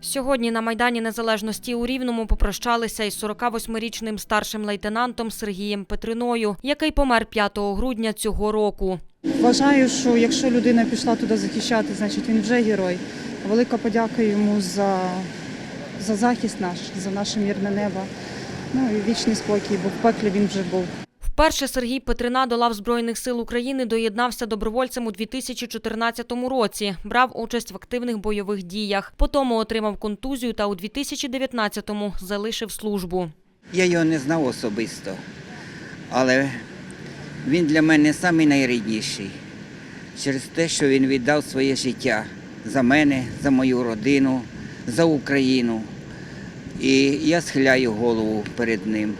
Сьогодні на Майдані Незалежності у Рівному попрощалися із 48-річним старшим лейтенантом Сергієм Петриною, який помер 5 грудня цього року. Вважаю, що якщо людина пішла туди захищати, значить він вже герой. Велика подяка йому за, за захист наш, за наше мирне небо. Ну і вічний спокій, бо в пеклі він вже був. Вперше Сергій Петрина до лав Збройних сил України доєднався добровольцем у 2014 році. Брав участь в активних бойових діях. Потім отримав контузію та у 2019-му залишив службу. Я його не знав особисто, але він для мене найрідніший через те, що він віддав своє життя за мене, за мою родину, за Україну. І я схиляю голову перед ним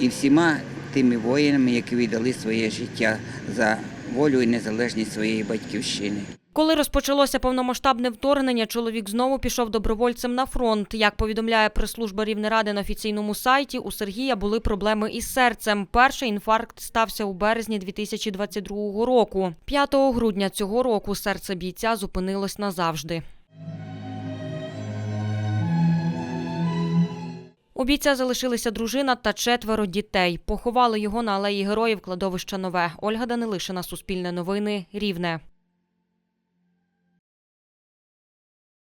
і всіма тими воїнами, які віддали своє життя за волю і незалежність своєї батьківщини. Коли розпочалося повномасштабне вторгнення, чоловік знову пішов добровольцем на фронт. Як повідомляє прес-служба Рівнеради на офіційному сайті, у Сергія були проблеми із серцем. Перший інфаркт стався у березні 2022 року. 5 грудня цього року серце бійця зупинилось назавжди. У бійця залишилися дружина та четверо дітей. Поховали його на алеї героїв кладовища Нове. Ольга Данилишина, Суспільне новини, Рівне.